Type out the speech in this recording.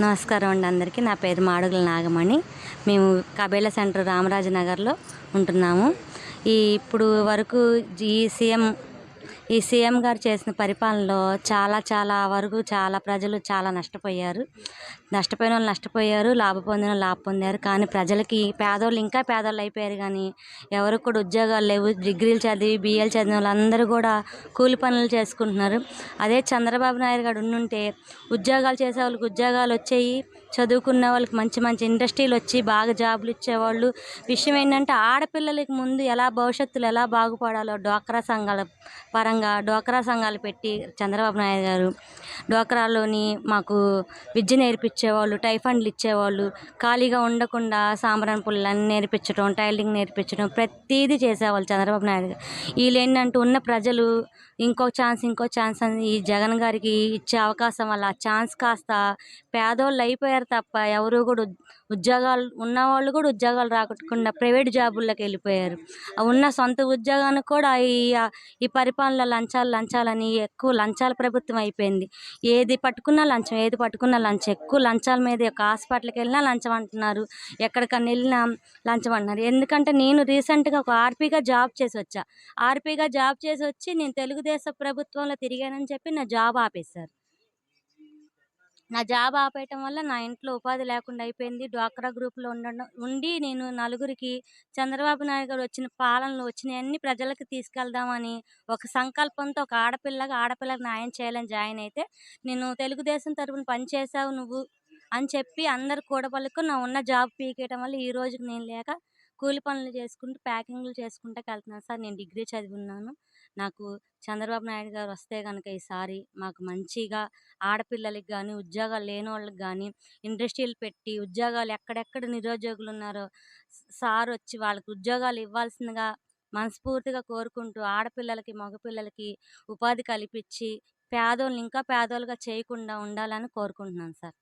నమస్కారం అండి అందరికీ. నా పేరు మాడుగుల నాగమణి. మేము కబేళ సెంటర్ రామరాజు నగర్లో ఉంటున్నాము. ఈ ఇప్పుడు వరకు ఈ సీఎం ఈ సీఎం గారు చేసిన పరిపాలనలో చాలా చాలా వరకు చాలా ప్రజలు చాలా నష్టపోయారు. నష్టపోయిన వాళ్ళు నష్టపోయారు లాభ పొందిన వాళ్ళు లాభ పొందారు. కానీ ప్రజలకి పేదోళ్ళు ఇంకా పేదోళ్ళు అయిపోయారు కానీ ఎవరు కూడా ఉద్యోగాలు లేవు. డిగ్రీలు చదివి బిఏలు చదివిన వాళ్ళందరూ కూడా కూలి పనులు చేసుకుంటున్నారు. అదే చంద్రబాబు నాయుడు గారు ఉండుంటే ఉద్యోగాలు చేసే వాళ్ళకి ఉద్యోగాలు వచ్చాయి. చదువుకున్న వాళ్ళకి మంచి మంచి ఇండస్ట్రీలు వచ్చి బాగా జాబులు ఇచ్చేవాళ్ళు. విషయం ఏంటంటే ఆడపిల్లలకి ముందు ఎలా భవిష్యత్తులో ఎలా బాగుపడాలో డ్వాక్రా సంఘాల పరంగా డ్వాక్రా సంఘాలు పెట్టి చంద్రబాబు నాయుడు గారు డ్వాక్రాలోని మాకు విద్య నేర్పించేవాళ్ళు టైఫండ్లు ఇచ్చేవాళ్ళు ఖాళీగా ఉండకుండా సాంబ్రాన్ పుల్లన్ని నేర్పించడం టైలింగ్ నేర్పించడం ప్రతిదీ చేసేవాళ్ళు చంద్రబాబు నాయుడు గారు. వీళ్ళు ఏంటంటే ఉన్న ప్రజలు ఇంకో ఛాన్స్ ఇంకో ఛాన్స్ అని ఈ జగన్ గారికి ఇచ్చే అవకాశం వల్ల ఆ ఛాన్స్ కాస్త పేదోళ్ళు అయిపోయారు తప్ప ఎవరు కూడా ఉద్యోగాలు ఉన్నవాళ్ళు కూడా ఉద్యోగాలు రాకుండా ప్రైవేట్ జాబుల్లోకి వెళ్ళిపోయారు. ఉన్న సొంత ఉద్యోగానికి కూడా ఈ ఈ పరిపాలన లంచాలు లంచాలని ఎక్కువ లంచాల ప్రభుత్వం అయిపోయింది. ఏది పట్టుకున్నా లంచం ఏది పట్టుకున్నా లంచం. ఎక్కువ లంచాల మీద ఒక హాస్పిటల్కి వెళ్ళినా లంచం అంటున్నారు. ఎక్కడికన్నా వెళ్ళినా లంచం అంటున్నారు. ఎందుకంటే నేను రీసెంట్గా ఒక ఆర్పీగా జాబ్ చేసి వచ్చా. ఆర్పీగా జాబ్ చేసి వచ్చి నేను తెలుగుదేశం ప్రభుత్వంలో తిరిగానని చెప్పి నా జాబ్ ఆపేశారు. నా జాబ్ ఆపేయటం వల్ల నా ఇంట్లో ఉపాధి లేకుండా అయిపోయింది. డ్వాక్రా గ్రూప్లో ఉండడం ఉండి నేను నలుగురికి చంద్రబాబు నాయుడు గారు వచ్చిన పాలనలు వచ్చినాయన్ని ప్రజలకు తీసుకెళ్దామని ఒక సంకల్పంతో ఒక ఆడపిల్లగా ఆడపిల్లకి న్యాయం చేయాలని జాయిన్ అయితే నేను తెలుగుదేశం తరపున పనిచేసావు నువ్వు అని చెప్పి అందరు కూడబలుకు నా ఉన్న జాబ్ పీకేయటం వల్ల ఈ రోజుకి నేను లేక కూలి పనులు చేసుకుంటూ ప్యాకింగ్లు చేసుకుంటూ వెళ్తున్నాను సార్ నేను డిగ్రీ చదివి ఉన్నాను నాకు చంద్రబాబు నాయుడు గారు వస్తే కనుక ఈసారి మాకు మంచిగా ఆడపిల్లలకి కానీ ఉద్యోగాలు లేని వాళ్ళకి కానీ ఇండస్ట్రీలు పెట్టి ఉద్యోగాలు ఎక్కడెక్కడ నిరుద్యోగులు ఉన్నారో సార్ వచ్చి వాళ్ళకి ఉద్యోగాలు ఇవ్వాల్సిందిగా మనస్ఫూర్తిగా కోరుకుంటూ ఆడపిల్లలకి మగపిల్లలకి ఉపాధి కల్పించి పేదోళ్ళని ఇంకా పేదోళ్ళుగా చేయకుండా ఉండాలని కోరుకుంటున్నాను సార్.